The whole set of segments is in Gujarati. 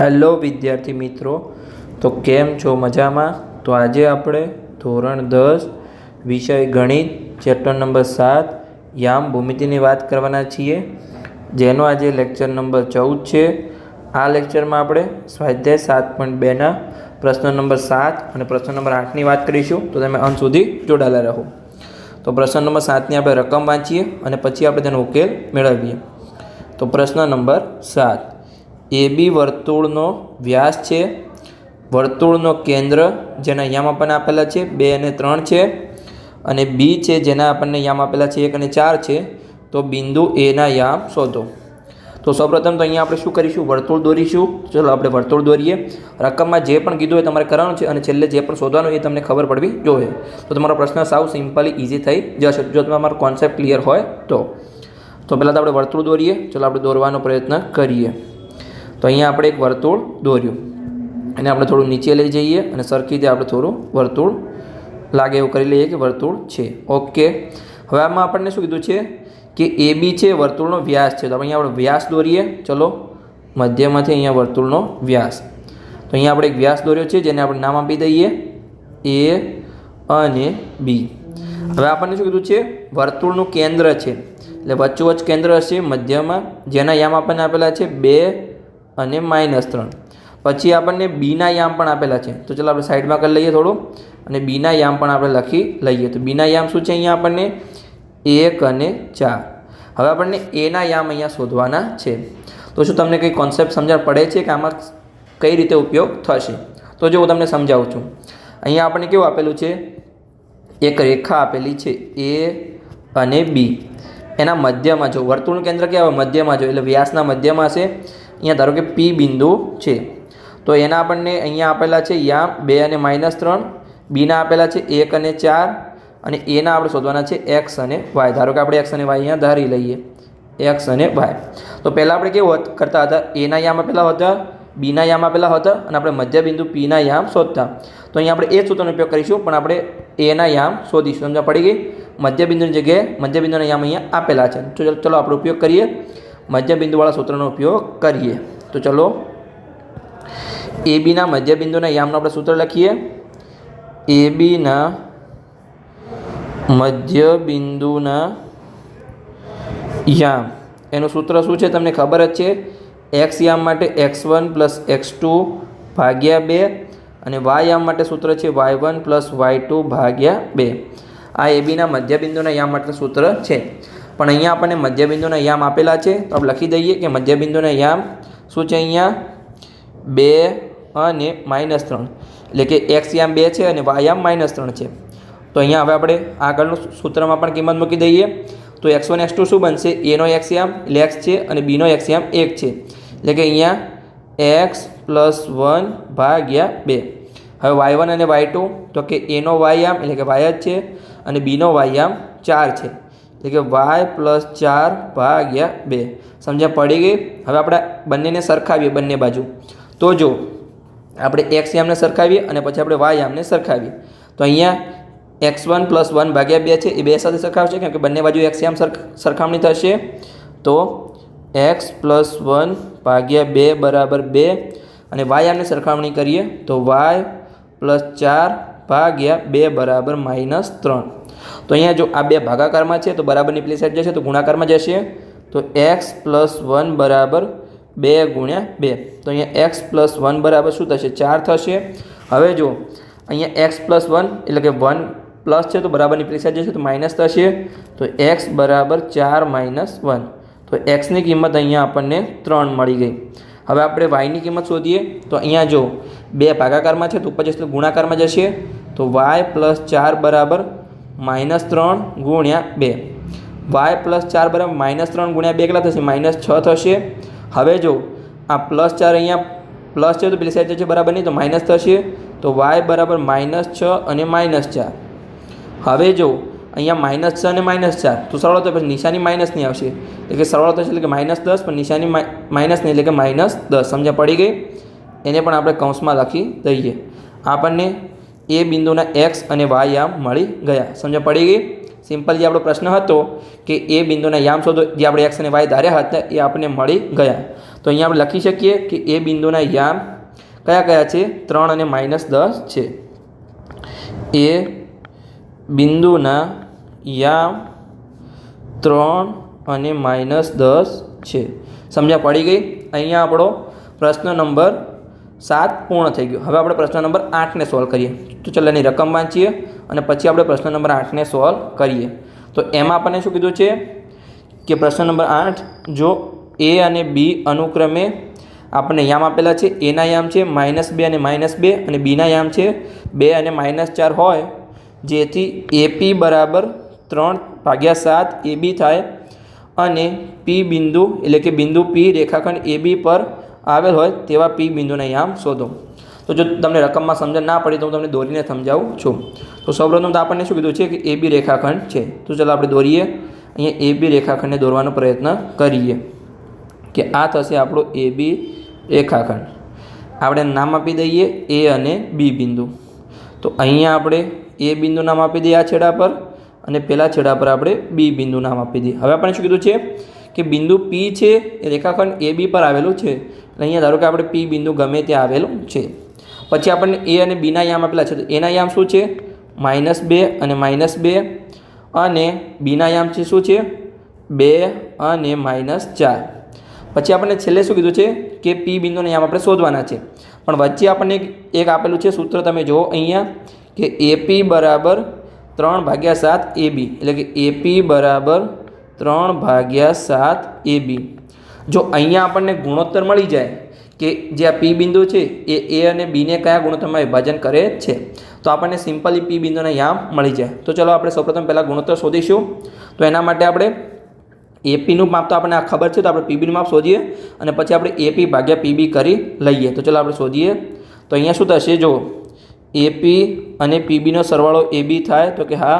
હેલો વિદ્યાર્થી મિત્રો, તો કેમ છો મજામાં? તો આજે આપણે ધોરણ દસ, વિષય ગણિત, ચેપ્ટર નંબર સાત, યામ ભૂમિતિની વાત કરવાના છીએ. જેનો આજે લેક્ચર નંબર ચૌદ છે. આ લેક્ચરમાં આપણે સ્વાધ્યાય સાત પોઈન્ટ બેના પ્રશ્ન નંબર સાત અને પ્રશ્ન નંબર આઠની વાત કરીશું. તો તમે અંત સુધી જોડાયેલા રહો. તો પ્રશ્ન નંબર સાતની આપણે રકમ વાંચીએ અને પછી આપણે તેનો ઉકેલ મેળવીએ. તો પ્રશ્ન નંબર સાત. એ બી વર્તુળનો વ્યાસ છે. વર્તુળનો કેન્દ્ર જેના યામ આપણને આપેલા છે બે અને ત્રણ છે અને બી છે જેના આપણને યામ આપેલા છે એક અને ચાર છે. તો બિંદુ એના યામ શોધો. તો સૌપ્રથમ તો અહીંયા આપણે શું કરીશું? વર્તુળ દોરીશું. ચલો આપણે વર્તુળ દોરીએ. રકમમાં જે પણ કીધું હોય તમારે કરવાનું છે અને છેલ્લે જે પણ શોધવાનું એ તમને ખબર પડવી જોઈએ. તો તમારો પ્રશ્ન સાવ સિમ્પલી ઇઝી થઈ જશે. જો તમારો કોન્સેપ્ટ ક્લિયર હોય તો. તો પહેલાં તો આપણે વર્તુળ દોરીએ. ચલો આપણે દોરવાનો પ્રયત્ન કરીએ. તો અહીંયા આપણે એક વર્તુળ દોર્યું. અને આપણે થોડું નીચે લઈ જઈએ અને સરખી રીતે આપણે થોડું વર્તુળ લાગે એવું કરી લઈએ કે વર્તુળ છે. ઓકે હવે આમાં આપણને શું કીધું છે કે એ બી છે વર્તુળનો વ્યાસ છે. તો અહીંયા આપણે વ્યાસ દોરીએ. ચલો, મધ્યમાંથી અહીંયા વર્તુળનો વ્યાસ. તો અહીંયા આપણે એક વ્યાસ દોર્યો છે, જેને આપણે નામ આપી દઈએ એ અને બી. હવે આપણને શું કીધું છે? વર્તુળનું કેન્દ્ર છે. એટલે વચ્ચોવચ્ચ કેન્દ્ર હશે મધ્યમાં. જેના યામ આપણને આપેલા છે બે અને માઇનસ ત્રણ. પછી આપણને બીના યામ પણ આપેલા છે. તો ચાલો આપણે સાઈડમાં કરી લઈએ થોડું. અને બીના યામ પણ આપણે લખી લઈએ. તો બીના યામ શું છે અહીંયા આપણને? એક અને ચાર. હવે આપણને એના યામ અહીંયા શોધવાના છે. તો શું તમને કંઈ કોન્સેપ્ટ સમજણ પડે છે કે આમાં કઈ રીતે ઉપયોગ થશે? તો જો હું તમને સમજાવું છું. અહીંયા આપણને કેવું આપેલું છે? એક રેખા આપેલી છે એ અને બી એના મધ્યમાં જો વર્તુળનું કેન્દ્ર ક્યાં મધ્યમાં જો. એટલે વ્યાસના મધ્યમાં હશે. અહીંયા ધારો કે પી બિંદુ છે. તો એના આપણને અહીંયા આપેલા છે યામ બે અને માઇનસ ત્રણ, બીના આપેલા છે એક અને ચાર, અને એના આપણે શોધવાના છે એક્સ અને વાય. ધારો કે આપણે એક્સ અને વાય અહીંયા ધારી લઈએ. એક્સ અને વાય. તો પહેલાં આપણે કેવું કરતા હતા? એના યામ આપેલા હતા બીના યામ આપેલા હતા, અને આપણે મધ્યબિંદુ પીના યામ શોધતા. તો અહીંયા આપણે એ સૂત્રનો ઉપયોગ કરીશું, પણ આપણે એના યામ શોધીશું. સમજા પડી ગઈ? મધ્યબિંદુની જગ્યાએ મધ્યબિંદુના યામ અહીંયા આપેલા છે. તો ચલો આપણે ઉપયોગ કરીએ. મધ્યબિંદુવાળા સૂત્રનો ઉપયોગ કરીએ. તો ચલો, એ બીના મધ્યબિંદુના યામનું આપણે સૂત્ર લખીએ. એ બીના મધ્યબિંદુના યામ. એનું સૂત્ર શું છે તમને ખબર જ છે? એક્સ યામ માટે X one plus X two ભાગ્યા બે અને વાય યામ માટે સૂત્ર છે Y one plus Y two ભાગ્યા બે. આ એ બીના મધ્યબિંદુના યામ માટે સૂત્ર છે. પણ અહીંયા આપણને મધ્યબિંદુના યામ આપેલા છે. તો આપણે લખી દઈએ કે મધ્યબિંદુના યામ શું છે અહીંયા? બે અને માઇનસ ત્રણ. એટલે કે એક્સ યામ બે છે અને વાય યામ માઇનસ ત્રણ છે. તો અહીંયા હવે આપણે આગળનું સૂત્રમાં પણ કિંમત મૂકી દઈએ. તો એક્સ વન, એક્સ ટુ શું બનશે? એનો એક્સ યામ, એટલે એક્સ છે અને બીનો એક્સ યામ એક છે. એટલે કે અહીંયા એક્સ પ્લસ વન ભાગ્યા બે. હવે વાય વન અને વાય ટુ, તો કે એનો વાય યામ, એટલે કે વાય જ છે અને બીનો વાય યામ ચાર છે. એટલે કે વાય પ્લસ ચાર ભાગ્યા બે. સમજ્યા? પડી ગઈ? હવે આપણે બંનેને સરખાવીએ, બંને બાજુ. તો જો, આપણે એક્સ યામને સરખાવીએ અને પછી આપણે વાય યામને સરખાવીએ. તો અહીંયા એક્સ વન પ્લસ વન ભાગ્યા બે છે, એ બે સાથે સરખાવશે, કેમ કે બંને બાજુ એક્સ યામ સરખામણી થશે. તો એક્સ પ્લસ વન ભાગ્યા બે બરાબર બે. અને વાય યામને સરખામણી કરીએ, તો વાય પ્લસ ચાર ભાગ્યા બે બરાબર માઇનસ ત્રણ. તો અહીંયા જો આ બે ભાગાકારમાં છે, તો બરાબરની પેલી સાઈડ જશે, તો ગુણાકારમાં જશે. તો એક્સ પ્લસ વન બરાબર બે ગુણ્યા બે. તો અહીંયા એક્સ પ્લસ વન બરાબર શું થશે? ચાર થશે. હવે જો અહીંયા એક્સ પ્લસ વન એટલે કે વન પ્લસ છે, તો બરાબરની સાઈડ જશે, તો માઇનસ થશે. તો એક્સ બરાબર ચાર માઇનસ વન. તો એક્સની કિંમત અહીંયા આપણને ત્રણ મળી ગઈ. હવે આપણે વાયની કિંમત શોધીએ. તો અહીંયા જો બે ભાગાકારમાં છે, તો ઉપર જશે ગુણાકારમાં જશે. તો વાય પ્લસ ચાર બરાબર માઇનસ ત્રણ ગુણ્યા બે. વાય પ્લસ ચાર બરાબર માઇનસ ત્રણ ગુણ્યા બે કેટલા થશે? માઇનસ છ થશે. હવે જો આ પ્લસ ચાર અહીંયા પ્લસ છે તો પેલી સાઈડ છે બરાબર નહીં તો માઇનસ થશે. તો વાય બરાબર માઇનસ છ અને માઇનસ ચાર. હવે જો અહીંયા માઇનસ છ અને માઇનસ ચાર, તો સરળ તો પછી નિશાની માઇનસ નહીં આવશે. એટલે કે સરળ થશે એટલે કે માઇનસ દસ, પણ નિશાની માઇનસ નહીં એટલે કે માઇનસ દસ. સમજ્યા પડી ગઈ? એને પણ આપણે કૌંસમાં લખી દઈએ. આપણને એ બિંદુના એક્સ અને વાય યામ મળી ગયા. સમજ્યા પડી ગઈ? સિમ્પલ જે આપણો પ્રશ્ન હતો કે એ બિંદુના યામ શોધો, જે આપણે એક્સ અને વાય ધાર્યા હતા, એ આપણને મળી ગયા. તો અહીંયા આપણે લખી શકીએ કે એ બિંદુના યામ કયા કયા છે? ત્રણ અને માઇનસ દસ છે. એ બિંદુના યામ ત્રણ અને માઇનસ દસ છે. સમજ્યા પડી ગઈ? અહીંયા આપણો પ્રશ્ન નંબર સાત પૂર્ણ થઈ ગયો. હવે આપણે પ્રશ્ન નંબર આઠને સોલ્વ કરીએ. તો ચાલો એની રકમ વાંચીએ અને પછી આપણે પ્રશ્ન નંબર આઠને સોલ્વ કરીએ. તો એમાં આપણને શું કીધું છે કે પ્રશ્ન નંબર આઠ, જો એ અને બી અનુક્રમે આપણને યામ આપેલા છે એના યામ છે માઇનસ બે અને માઇનસ બે અને બીના યામ છે, બે અને માઇનસ ચાર હોય, જેથી એપી બરાબર ત્રણ ભાગ્યા સાત એ બી થાય અને પી બિંદુ એટલે કે બિંદુ પી રેખાખંડ એ બી પર આવેલ હોય તેવા પી બિંદુના યામ શોધો. તો જો તમને રકમમાં સમજણ ના પડી તો હું તમને દોરીને સમજાવું છું. તો સૌપ્રથમ તો આપણને શું કીધું છે કે એ બી રેખાખંડ છે. તો ચાલો આપણે દોરીએ. અહીંયા એ બી રેખાખંડને દોરવાનો પ્રયત્ન કરીએ. કે આ થશે આપણો એ બી રેખાખંડ. આપણે નામ આપી દઈએ એ અને બી બિંદુ. તો અહીંયા આપણે એ બિંદુ નામ આપી દઈએ આ છેડા પર અને પેલા છેડા પર આપણે બી બિંદુ નામ આપી દઈએ. હવે આપણે શું કીધું છે? કે બિંદુ પી છે એ રેખાખંડ એ બી પર આવેલું છે. અહીંયા ધારો કે આપણે પી બિંદુ ગમે ત્યાં આવેલું છે. પછી આપણને એ અને બીના યામ આપેલા છે. તો એના યામ શું છે? માઇનસ બે અને માઇનસ બે. અને બીના યામ છે શું છે? બે અને માઇનસ ચાર. પછી આપણને છેલ્લે શું કીધું છે? કે પી બિંદુને યામ આપણે શોધવાના છે. પણ વચ્ચે આપણને એક આપેલું છે સૂત્ર. તમે જુઓ અહીંયા કે એપી બરાબર ત્રણ ભાગ્યા સાત એ બી એટલે કે એપી બરાબર ત્રણ ભાગ્યા સાત એ બી. જો અહીંયા આપણને ગુણોત્તર મળી જાય કે જે આ પી બિંદુ છે, એ એ અને બીને કયા ગુણોત્તરમાં વિભાજન કરે છે, તો આપણને સિમ્પલી પી બિંદુને યામ મળી જાય. તો ચલો આપણે સૌપ્રથમ પહેલાં ગુણોત્તર શોધીશું. તો એના માટે આપણે એપીનું માપ તો આપણને આ ખબર છે, તો આપણે પીબીનું માપ શોધીએ અને પછી આપણે એપી ભાગ્યા પીબી કરી લઈએ. તો ચલો આપણે શોધીએ. તો અહીંયા શું થશે? જો એપી અને પીબીનો સરવાળો એ બી થાય. તો કે હા,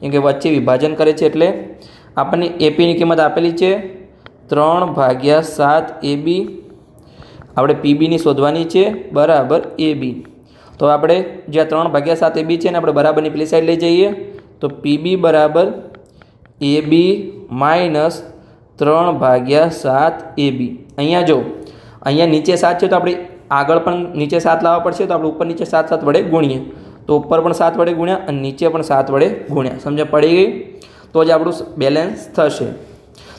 કેમ કે વચ્ચે વિભાજન કરે છે એટલે આપણને એપીની કિંમત આપેલી છે ત્રણ ભાગ્યા સાત એ બી આપણે પીબીની શોધવાની છે, બરાબર એ બી તો આપણે જ્યાં ત્રણ ભાગ્યા સાત એ બી છે ને આપણે બરાબરની પેલી સાઈડ લઈ જઈએ. તો પીબી બરાબર એ બી માઇનસ ત્રણ ભાગ્યા સાત એ બી અહીંયા જો, અહીંયા નીચે સાત છે તો આપણે આગળ પણ નીચે સાત લાવવા પડશે તો આપણે ઉપર નીચે સાત સાત વડે ગુણીએ. તો ઉપર પણ સાત વડે ગુણ્યા અને નીચે પણ સાત વડે ગુણ્યા. સમજ પડી ગઈ? તો જ આપણું બેલેન્સ થશે.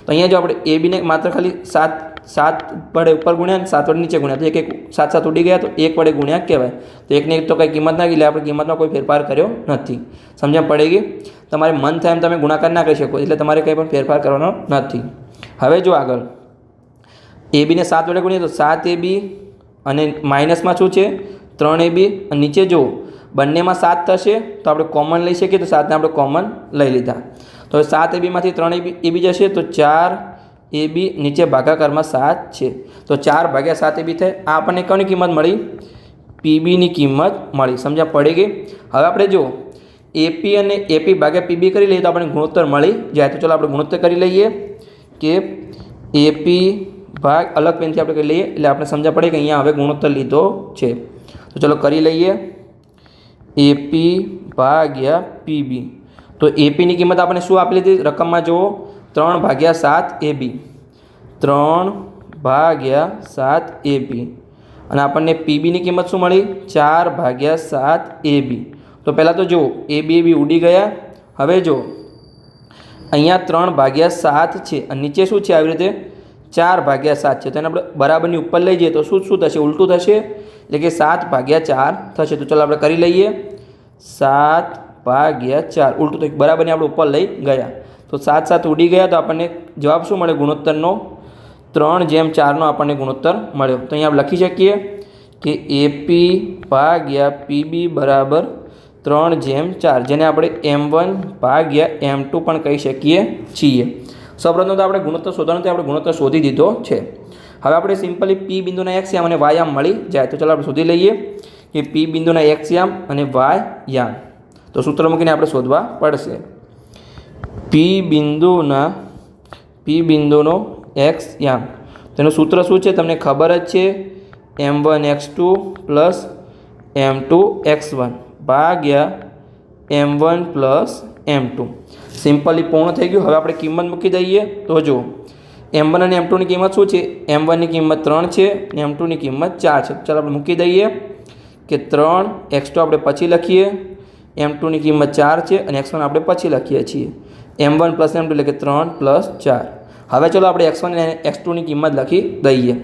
તો અહીંયા જો આપણે એ બીને માત્ર ખાલી સાત સાત વડે ઉપર ગુણ્યા અને સાત વડે નીચે ગુણ્યા, તો એક એક સાત સાત ઉડી ગયા તો એક વડે ગુણ્યા કહેવાય. તો એકને એક તો કંઈ કિંમત ના ગઈ આપણે કિંમતમાં કોઈ ફેરફાર કર્યો નથી. સમજ્યા પડી ગઈ? તમારે મન થાય એમ તમે ગુણાકાર ના કરી શકો, એટલે તમારે કંઈ પણ ફેરફાર કરવાનો નથી. હવે જો આગળ. એ બીને સાત વડે ગુણીએ તો સાત એ બી અને માઇનસમાં શું છે? ત્રણ એ બી અને નીચે જુઓ બંનેમાં સાત થશે, તો આપણે કોમન લઈ શકીએ, તો સાતને આપણે કોમન લઈ લીધા. તો સાત એબીમાંથી ત્રણ એબી એબી જશે તો ચાર એ બી નીચે ભાગાકારમાં સાત છે. તો ચાર ભાગ્યા સાત એબી થાય. આ આપણને કોની કિંમત મળી? પીબીની કિંમત મળી. સમજ્યા? પડી ગઈ? હવે આપણે જુઓ. એપી અને એપી ભાગ્યા પીબી કરી લઈએ તો આપણે ગુણોત્તર મળી જાય. તો ચાલો આપણે ગુણોત્તર કરી લઈએ કે એપી ભાગ અલગ પેનથી આપણે કરી લઈએ. એટલે આપણે સમજા પડે કે અહીંયા હવે ગુણોત્તર લીધો છે. તો ચલો કરી લઈએ. એપી ભાગ્યા પીબી તો એપીની કિંમત આપણે શું આપી લીધી? રકમમાં જુઓ. ત્રણ ભાગ્યા સાત એ બી ત્રણ ભાગ્યા સાત એ બી અને આપણને પીબીની કિંમત શું મળી? ચાર ભાગ્યા સાત એ બી તો પહેલાં તો જુઓ. એ બી બી ઉડી ગયા. હવે જુઓ. અહીંયા ત્રણ ભાગ્યા સાત છે અને નીચે શું છે આવી રીતે? ચાર ભાગ્યા સાત છે. તો એને આપણે બરાબરની ઉપર લઈ જઈએ તો શું શું થશે? ઉલટું થશે. એટલે કે સાત ભાગ્યા ચાર થશે. તો ચાલો આપણે કરી લઈએ. સાત ભાગ્યા ચાર. ઉલટું તો બરાબરની આપણે ઉપર લઈ ગયા. તો સાત સાત ઉડી ગયા તો આપણને જવાબ શું મળે? ગુણોત્તરનો. ત્રણ જેમ ચારનો આપણને ગુણોત્તર મળ્યો. તો અહીંયા લખી શકીએ કે એપી ભાગ્યા પીબી બરાબર ત્રણ જેમ ચાર, જેને આપણે એમ વન ભાગ્યા એમ ટુ પણ કહી શકીએ છીએ. સૌપ્રથમ તો આપણે ગુણોત્તર શોધવાનો તો આપણે ગુણોત્તર શોધી દીધો છે. હવે આપણે સિમ્પલી પી બિંદુના એક્સયામ અને વાયામ મળી જાય. તો ચાલો આપણે શોધી લઈએ કે પી બિંદુના એક્સયામ અને વાય યામ. તો સૂત્ર મૂકીને આપણે શોધવા પડશે. પી બિંદુના પી બિંદુનો એક્સ યામ. તેનું સૂત્ર શું છે? તમને ખબર જ છે. M one X two plus M two X one ભાગ્યા M one plus M two simply પૂર્ણ થઈ ગયું. હવે આપણે કિંમત મૂકી દઈએ. તો જુઓ. એમ વન અને એમ ટુની કિંમત શું છે? એમ વનની કિંમત ત્રણ છે એમ ટુની કિંમત ચાર છે. ચાલો આપણે મૂકી દઈએ કે ત્રણ એક્સ ટુ આપણે પછી લખીએ. એમ ટુની કિંમત ચાર છે અને એક્સ વન આપણે પછી લખીએ છીએ. M one plus M two એટલે કે ત્રણ પ્લસ ચાર. હવે ચલો આપણે એક્સ વન અને એક્સ ટુની કિંમત લખી દઈએ.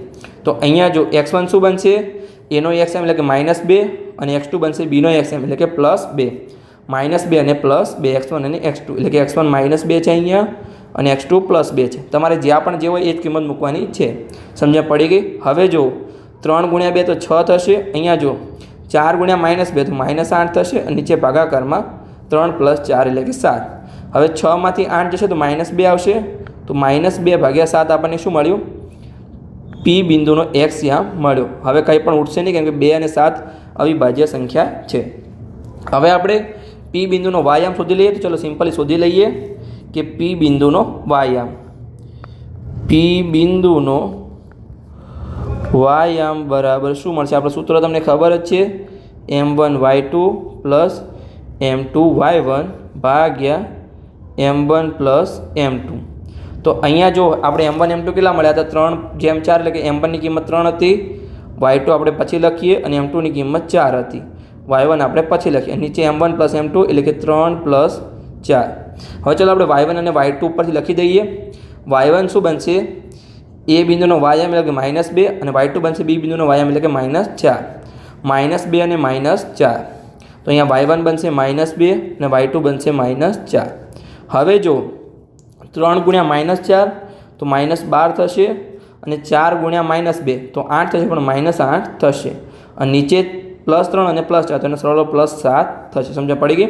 તો અહીંયા જો એક્સ વન શું બનશે? એનો એક્સ એમ એટલે કે માઇનસ બે અને એક્સ ટુ બનશે બીનો એક્સ એમ એટલે કે પ્લસ બે. માઇનસ બે અને પ્લસ બે એક્સ વન અને એક્સ ટુ એટલે કે એક્સ વન માઇનસ બે છે અહીંયા અને એક્સ ટુ પ્લસ બે છે. તમારે જ્યાં પણ જે હોય એ જ કિંમત મૂકવાની છે. સમજ્યા પડી ગઈ? હવે જો ત્રણ ગુણ્યા બે તો છ થશે. અહીંયા જો ચાર ગુણ્યા માઇનસ બે તો માઇનસ આઠ થશે અને નીચે ભાગાકારમાં ત્રણ પ્લસ ચાર એટલે કે સાત. હવે છમાંથી આઠ જશે તો માઇનસ બે આવશે. તો માઇનસ બે ભાગ્યા સાત આપણને શું મળ્યું? પી બિંદુનો એક્સ ત્યાં મળ્યો. હવે કંઈ પણ ઉઠશે નહીં કેમ કે બે અને સાત અવિભાજ્ય સંખ્યા છે. હવે આપણે પી બિંદુનો વાયામ શોધી લઈએ તો ચલો સિમ્પલી શોધી લઈએ કે પી બિંદુનો વાયામ પી બિંદુનો વાયામ બરાબર શું મળશે? આપણું સૂત્ર તમને ખબર જ છે. M one Y two plus M two Y one ભાગ્યા M one plus M two. તો અહીંયા જો આપણે એમ વન, એમ ટુ કેટલા મળ્યા હતા? ત્રણ, જેમ ચાર એટલે કે એમ વનની કિંમત ત્રણ હતી. વાય ટુ આપણે પછી લખીએ અને એમ ટુની કિંમત ચાર હતી. વાય વન આપણે પછી લખીએ. નીચે M one plus M two એટલે કે ત્રણ પ્લસ ચાર. હવે ચાલો આપણે વાય વન અને વાય ટુ ઉપરથી લખી દઈએ. વાય વન શું બનશે? એ બિંદુનો વાયામ એટલે કે માઇનસ બે અને વાય ટુ બનશે બી બિંદુનો વાયામ એટલે કે માઇનસ ચાર. માઇનસ બે અને માઇનસ ચાર. તો અહીંયા વાય વન બનશે માઇનસ બે અને વાય ટુ બનશે માઇનસ ચાર. હવે જો ત્રણ ગુણ્યા માઇનસ ચાર, તો માઇનસ બાર થશે અને ચાર ગુણ્યા માઇનસ બે. તો આઠ થશે પણ માઇનસ આઠ થશે. અને નીચે પ્લસ ત્રણ અને પ્લસ ચાર. તો એને સરળ પ્લસ સાત થશે. સમજ પડી ગઈ?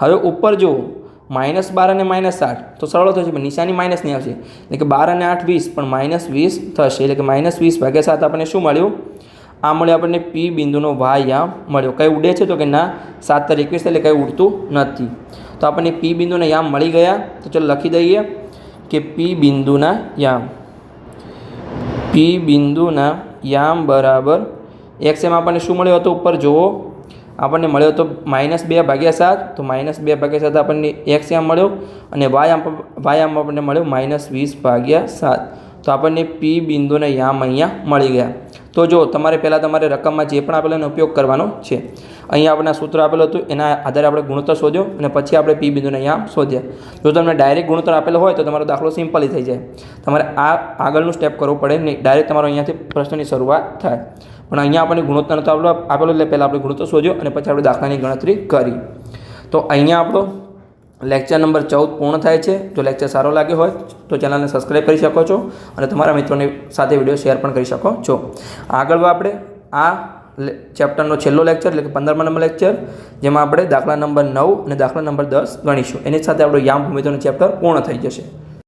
હવે ઉપર જુઓ. માઇનસ બાર અને માઇનસ આઠ. તો સરળ થશે, પણ નિશાની માઇનસની આવશે. એટલે કે બાર અને આઠ વીસ, પણ માઇનસ વીસ થશે. એટલે કે માઇનસ વીસ ભાગ્યા સાત આપણને શું મળ્યું? આ મળ્યું આપણને પી બિંદુનો વાયામ મળ્યો. કંઈ ઉડે છે તો કે ના, સાત તારીખ એકવીસ એટલે કંઈ ઉડતું નથી. તો આપણને પી બિંદુના યામ મળી ગયા. તો ચલો લખી દઈએ કે પી બિંદુના યામ. પી બિંદુના યામ બરાબર એક્સ એમ આપણને શું મળ્યો હતો? ઉપર જુઓ. આપણને મળ્યો તો માઇનસ બે ભાગ્યા સાત, તો માઇનસ બે ભાગ્યા સાત આપણને એક્સ આમ મળ્યો અને વાય આમ વાય આમ આપણને મળ્યો માઇનસ વીસ ભાગ્યા સાત. તો આપણને પી બિંદુના યામ અહીંયા મળી ગયા. તો જો તમારે પહેલાં તમારે રકમમાં જે પણ આપેલો એનો ઉપયોગ કરવાનો છે. અહીંયા આપણે સૂત્ર આપેલું હતું, એના આધારે આપણે ગુણોત્તર શોધ્યો અને પછી આપણે પી બિંદુના યામ શોધ્યા. જો તમને ડાયરેક્ટ ગુણોત્તર આપેલો હોય તો તમારો દાખલો સિમ્પલી થઈ જાય. તમારે આ આગળનું સ્ટેપ કરવું પડે નહીં ડાયરેક્ટ તમારો અહીંયાથી પ્રશ્નની શરૂઆત થાય. પણ અહીંયા આપણને ગુણોત્તર નતો આપેલો આપેલો એટલે પહેલાં આપણે ગુણોત્તર શોધ્યો અને પછી આપણે દાખલાની ગણતરી કરી. તો અહીંયા આપણો લેક્ચર નંબર ચૌદ પૂર્ણ થાય છે. જો લેક્ચર સારો લાગ્યો હોય તો ચેનલને સબસ્ક્રાઈબ કરી શકો છો અને તમારા મિત્રોની સાથે વીડિયો શેર પણ કરી શકો છો. આગળ આપણે આ ચેપ્ટરનો છેલ્લો લેક્ચર એટલે કે પંદરમા નંબર લેક્ચર જેમાં આપણે દાખલા નંબર નવ અને દાખલા નંબર દસ ગણીશું. એની સાથે આપણો યામ ભૂમિતિનું ચેપ્ટર પૂર્ણ થઈ જશે.